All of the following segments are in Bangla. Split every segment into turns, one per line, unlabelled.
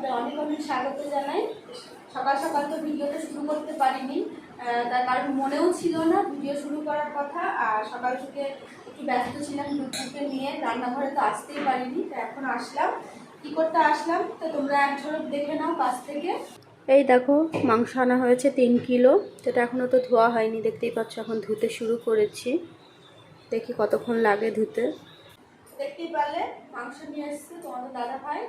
তোমাদের অনেক অনেক স্বাগত জানাই। সকাল সকাল তো ভিডিওটা শুরু করতে পারিনি তার কারণ মনেও ছিল না ভিডিও শুরু করার কথা, আর সকাল থেকে একটু ব্যস্ত ছিলাম দুপুরকে নিয়ে, রান্নাঘরে তো আসতেই পারিনি, তো এখন আসলাম। কি করতে আসলাম? তো তোমরা এক ঝলক দেখে নাও পাশ থেকে। এই দেখো, মাংস আনা হয়েছে তিন কিলো, সেটা এখনও তো ধোয়া হয়নি, দেখতেই পাচ্ছ এখন ধুতে শুরু করেছি। দেখি কতক্ষণ লাগে ধুতে। দেখতেই পারলে মাংস নিয়ে এসছে তোমাদের দাদা ভাই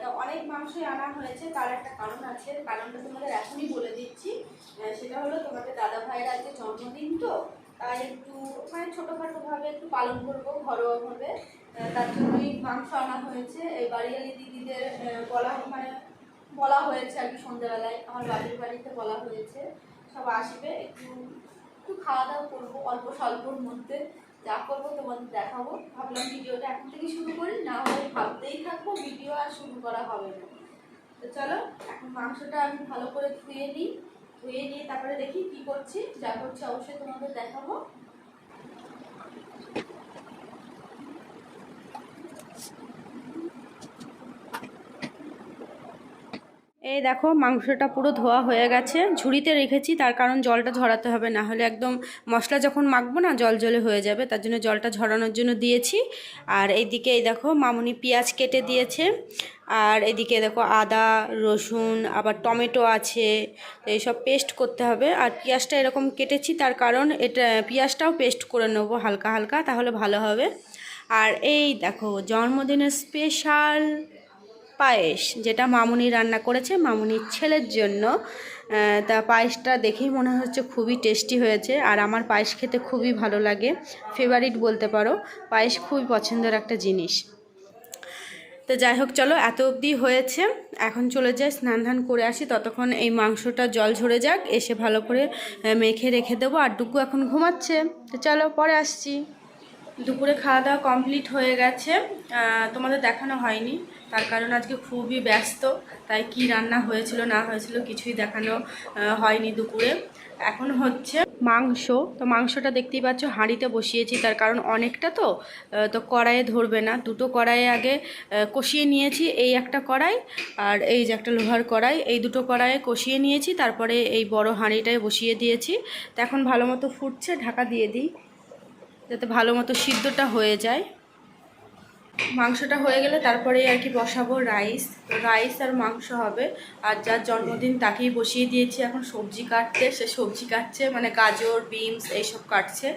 তো অনেক মাংসই আনা হয়েছে, তার একটা কারণ আছে। কারণটা তোমাদের এখনই বলে দিচ্ছি। সেটা হলো তোমাদের দাদা ভাইয়ের আজকে জন্মদিন তো, তাই একটু মানে ছোটোখাটোভাবে একটু পালন করব ঘরোয়াভাবে তার জন্যই মাংস আনা হয়েছে। এই বাড়িয়ালি দিদিদের বলা মানে বলা হয়েছে আর কি সন্ধ্যেবেলায়। আমার বাড়ির বাড়িতে বলা হয়েছে। সব আসবে, একটু একটু খাওয়া দাওয়া করব, অল্প স্বল্পর মধ্যে। যা করব তোমাদের দেখাবো। ভাবলাম ভিডিওটা এখন থেকে শুরু করি, না হলে ভাবতেই থাকব ভিডিও আর শুরু করা হবে না। তো চলো, এখন মাংসটা আমি ভালো করে ধুয়ে নিই। ধুয়ে নিয়ে তারপরে দেখি কি করছি, যা করছি অবশ্যই তোমাদের দেখাবো। এই দেখো, মাংসটা পুরো ধোয়া হয়ে গেছে। ঝুড়িতে রেখেছি, তার কারণ জলটা ঝরাতে হবে, না হলে একদম মশলা যখন মাখবো না, জল জলে হয়ে যাবে, তার জন্য জলটা ঝরানোর জন্য দিয়েছি। আর এইদিকে এই দেখো, মামুনি পেঁয়াজ কেটে দিয়েছে। আর এদিকে দেখো, আদা, রসুন, আবার টমেটো আছে এইসব পেস্ট করতে হবে। আর পেঁয়াজটা এরকম কেটেছি, তার কারণ এটা, পেঁয়াজটাও পেস্ট করে নেব হালকা হালকা, তাহলে ভালো হবে। আর এই দেখো, জন্মদিনের স্পেশাল পায়েস, যেটা মামুনি রান্না করেছে মামুনির ছেলের জন্য। তা পায়েসটা দেখেই মনে হচ্ছে খুবই টেস্টি হয়েছে আর আমার পায়েস খেতে খুবই ভালো লাগে। ফেভারিট বলতে পারো, পায়েস খুবই পছন্দের একটা জিনিস। তো যাই হোক, চলো এত অবধি হয়েছে। এখন চলে যাই, স্নান ধান করে আসি। ততক্ষণ এই মাংসটা জল ঝরে যাক, এসে ভালো করে মেখে রেখে দেবো। আর ডুকু এখন ঘুমাচ্ছে। তো চলো, পরে আসছি। দুপুরে খাওয়া দাওয়া কমপ্লিট হয়ে গেছে। তোমাদের দেখানো হয়নি। তার কারণ আজকে খুবই ব্যস্ত, তাই কি রান্না হয়েছিল, না হয়েছিল কিছুই দেখানো হয়নি দুপুরে। এখন হচ্ছে মাংস। তো মাংসটা দেখতেই পাচ্ছ, হাঁড়িতে বসিয়েছি। তার কারণ অনেকটা তো তো কড়াইয়ে ধরবে না। দুটো কড়াইয়ে আগে কষিয়ে নিয়েছি এই একটা কড়াই আর এই যে একটা লোহার কড়াই। এই দুটো কড়াইয়ে কষিয়ে নিয়েছি। তারপরে এই বড় হাঁড়িটায় বসিয়ে দিয়েছি। তো এখন ভালো মতো ফুটছে, ঢাকা দিয়ে দিই। যাতে ভালো মতো সিদ্ধটা হয়ে যায়। মাংসটা হয়ে গেলে তারপরে আর কি বসাবো রাইস। রাইস আর মাংস হবে। আর যার জন্মদিন তাকেই বসিয়ে দিয়েছি। এখন সবজি কাটতে সে সবজি কাটছে মানে গাজর, বিনস এইসব কাটছে।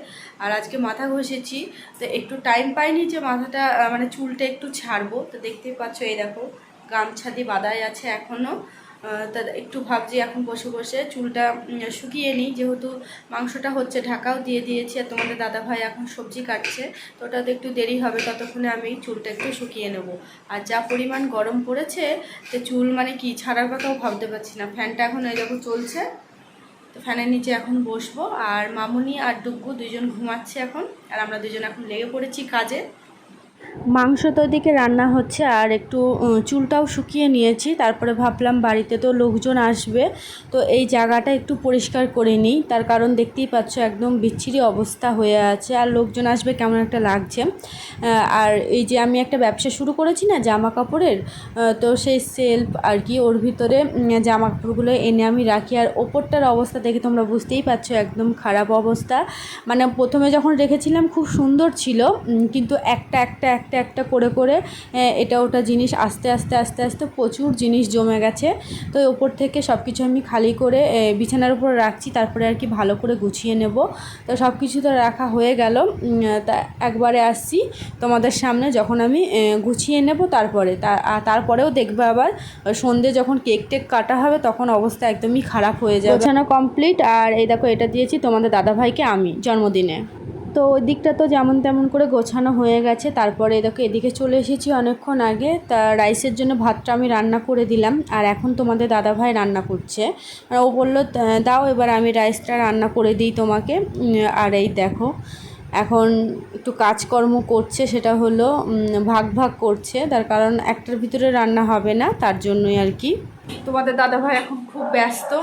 আর আজকে মাথা ঘষেছি। তো একটু টাইম পাইনি যে মাথাটা মানে চুলটা একটু ছাড়বো। তো দেখতেই পাচ্ছ, এই দেখো, গামছা দিয়ে বাদাই আছে এখনও তা একটু ভাবছি এখন বসে বসে চুলটা শুকিয়ে নিই। যেহেতু মাংসটা হচ্ছে ঢাকাও দিয়ে দিয়েছি আর তোমাদের দাদা ভাই এখন সবজি কাটছে, তো ওটাতে একটু দেরি হবে, ততক্ষণে আমি চুলটা একটু শুকিয়ে নেব। আর যা পরিমাণ গরম পড়েছে যে চুল মানে কি ছাড়ার কথাও ভাবতে পারছি না। ফ্যানটা এখন এই দেখো চলছে, তো ফ্যানের নিচে এখন বসবো। আর মামুনি আর ডুগ্গু দুজন ঘুমাচ্ছে এখন, আর আমরা দুজন এখন লেগে পড়েছি কাজে। মাংস তো ওদিকে রান্না হচ্ছে আর একটু চুলটাও শুকিয়ে নিয়েছি। তারপরে ভাবলাম বাড়িতে তো লোকজন আসবে। তো এই জায়গাটা একটু পরিষ্কার করে নিই। তার কারণ দেখতেই পাচ্ছ একদম বিচ্ছিরি অবস্থা হয়ে আছে। আর লোকজন আসবে কেমন একটা লাগছে। আর এই যে আমি একটা ব্যবসা শুরু করেছি না জামা কাপড়ের তো সেই সেলফ আর কি ওর ভিতরে জামা কাপড়গুলো এনে আমি রাখি। আর ওপরটার অবস্থা দেখে তোমরা বুঝতেই পারছ একদম খারাপ অবস্থা। মানে প্রথমে যখন রেখেছিলাম খুব সুন্দর ছিল কিন্তু একটা একটা একটা একটা করে করে এটা ওটা জিনিস আস্তে আস্তে আস্তে আস্তে প্রচুর জিনিস জমে গেছে। তো ওপর থেকে সব কিছু আমি খালি করে বিছানার উপর রাখছি, তারপরে আর কি ভালো করে গুছিয়ে নেব। তো সব কিছু তো রাখা হয়ে গেল। তা একবারে আসছি তোমাদের সামনে যখন আমি গুছিয়ে নেব তারপরে। তারপরেও দেখবে আবার, সন্ধে যখন কেক টেক কাটা হবে তখন অবস্থা একদমই খারাপ হয়ে যাবে। গোছানো কমপ্লিট আর এই দেখো এটা দিয়েছি তোমাদের দাদাভাইকে আমি জন্মদিনে। তো ওই দিকটা তো যেমন তেমন করে গোছানো হয়ে গেছে, তারপরে দেখো এদিকে চলে এসেছি অনেকক্ষণ আগে, তা রাইসের জন্য ভাতটা আমি রান্না করে দিলাম, আর এখন তোমাদের দাদাভাই রান্না করছে। ও বলল, "তা- দাও এবার আমি রাইসটা রান্না করে দিই তোমাকে। আর এই দেখো, এখন একটু কাজকর্ম করছে, সেটা হলো ভাগ ভাগ করছে, তার কারণ একটার ভিতরে রান্না হবে না, তার জন্যই আর কি। তোমাদের দাদাভাই এখন খুব ব্যস্ত,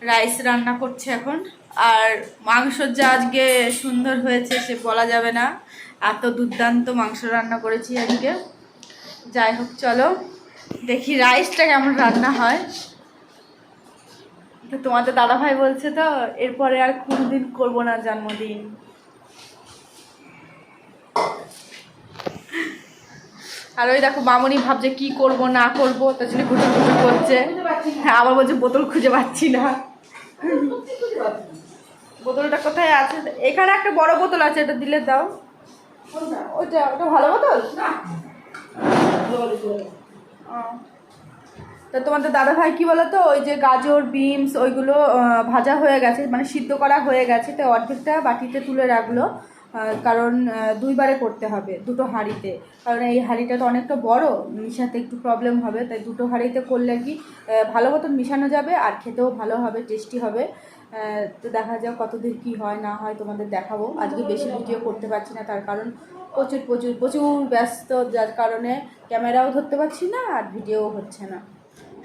রাইস রান্না করছে এখন। আর মাংস যা আজকে সুন্দর হয়েছে, সে বলা যাবে না। এত দুর্দান্ত মাংস রান্না করেছি আজকে। যাই হোক, চলো
দেখি রাইসটা কেমন রান্না হয়। তো তোমাদের দাদা ভাই বলছে তো, এরপরে আর কোনোদিন করব না জন্মদিন। আর ওই দেখো, মামনি ভাবছে কি করব, না করব, তার জন্য ঘুটে ঘুটে করছে। হ্যাঁ আবার বলছে, বোতল খুঁজে পাচ্ছি না। বোতলটা কোথায় আছে? এখানে একটা বড় বোতল আছে, এটা দিলে দাও। ওইটা ওটা ভালো বোতল। তা তোমাদের দাদা ভাই কি বলো তো ওই যে গাজর, বিনস, ওইগুলো ভাজা হয়ে গেছে মানে সিদ্ধ করা হয়ে গেছে, তো অর্ধেকটা বাটিতে তুলে রাখল কারণ দুইবারে করতে হবে, দুটো হাঁড়িতে। কারণ এই হাঁড়িটা তো অনেকটা বড়, মিশাতে একটু প্রবলেম হবে, তাই দুটো হাঁড়িতে করলে কি ভালো মতন মিশানো যাবে, আর খেতেও ভালো হবে, টেস্টি হবে। তো দেখা যাক কতদূর কি হয়, না হয় তোমাদের দেখাবো। আজকে বেশি ভিডিও করতে পারছি না, তার কারণ প্রচুর প্রচুর প্রচুর ব্যস্ত, যার কারণে ক্যামেরাও ধরতে পারছি না আর ভিডিও হচ্ছে না।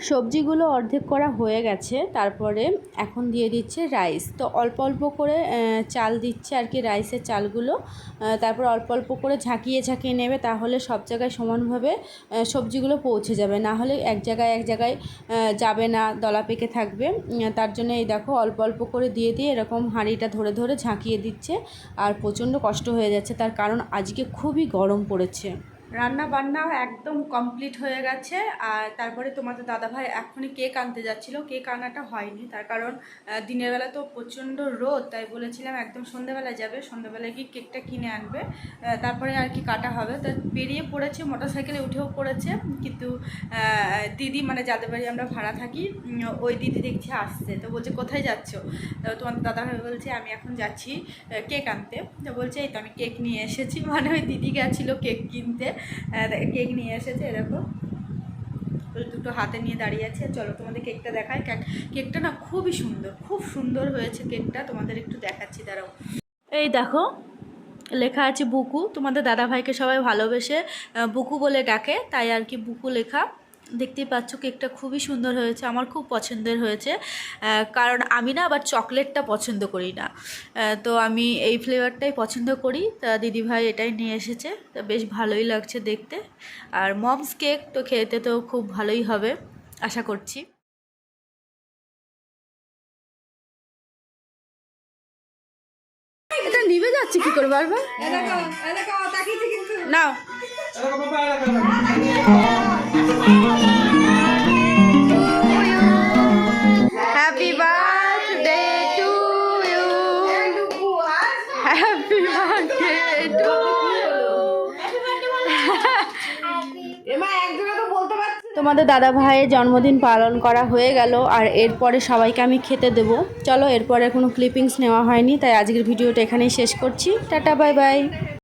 সবজিগুলো অর্ধেক করা হয়ে গেছে, তারপরে এখন দিয়ে দিচ্ছে রাইস তো অল্প অল্প করে চাল দিচ্ছে আর কি রাইসের চালগুলো। তারপর অল্প অল্প করে ঝাঁকিয়ে ঝাঁকিয়ে নেবে তাহলে সব জায়গায় সমানভাবে সবজিগুলো পৌঁছে যাবে। না হলে এক জায়গায় এক জায়গায় যাবে না, দলা পেকে থাকবে। তার জন্য এই দেখো অল্প অল্প করে দিয়ে দিয়ে এরকম হাঁড়িটা ধরে ধরে ঝাঁকিয়ে দিচ্ছে আর প্রচণ্ড কষ্ট হয়ে যাচ্ছে। তার কারণ আজকে খুবই গরম পড়েছে। রান্না বান্না একদম কমপ্লিট হয়ে গেছে। আর তারপরে তোমাদের দাদাভাই এখনই কেক আনতে যাচ্ছিল। কেক আনাটা হয়নি, তার কারণ দিনের বেলা তো প্রচণ্ড রোদ, তাই বলেছিলাম একদম সন্ধ্যেবেলায় যাবে সন্ধ্যেবেলায় গিয়ে কেকটা কিনে আনবে। তারপরে আর কি কাটা হবে। তো বেরিয়ে পড়েছে মোটর সাইকেলে উঠেও পড়েছে, কিন্তু দিদি মানে যাদের বাড়ি আমরা ভাড়া থাকি ওই দিদি দেখছি আসছে। তো বলছে, কোথায় যাচ্ছ? তো তোমাদের দাদাভাই বলছে, আমি এখন যাচ্ছি কেক আনতে। তো বলছে, এই তো আমি কেক নিয়ে এসেছি। মানে ওই দিদি গেছিল কেক কিনতে। কেক নিয়ে এসেছে এরকম। দুটো হাতে নিয়ে দাঁড়িয়ে আছে। চলো তোমাদের কেকটা দেখায় কেক- কেকটা না খুবই সুন্দর, খুব সুন্দর হয়েছে কেকটা। তোমাদের একটু দেখাচ্ছি, দাঁড়াও। এই দেখো, লেখা আছে বুকু। তোমাদের দাদাভাইকে সবাই ভালোবেসে বুকু বলে ডাকে, তাই আর কি বুকু লেখা। দেখতেই পাচ্ছ কেকটা খুবই সুন্দর হয়েছে আমার খুব পছন্দের হয়েছে। কারণ আমি না আবার চকলেটটা পছন্দ করি না। তো আমি এই ফ্লেভারটাই পছন্দ করি। তা দিদিভাই এটাই নিয়ে এসেছে তা বেশ ভালোই লাগছে দেখতে। আর মমস কেক তো খেতে তো খুব ভালোই হবে আশা করছি। এটা নিভে যাচ্ছে কি করে বারবার? নাও। তোমাদের দাদা ভাইয়ের জন্মদিন পালন করা হয়ে গেল, আর এরপরে সবাইকে আমি খেতে দেবো। চলো, এরপরে কোনো ক্লিপিংস নেওয়া হয়নি, তাই আজকের ভিডিওটা এখানেই শেষ করছি। Tata bye bye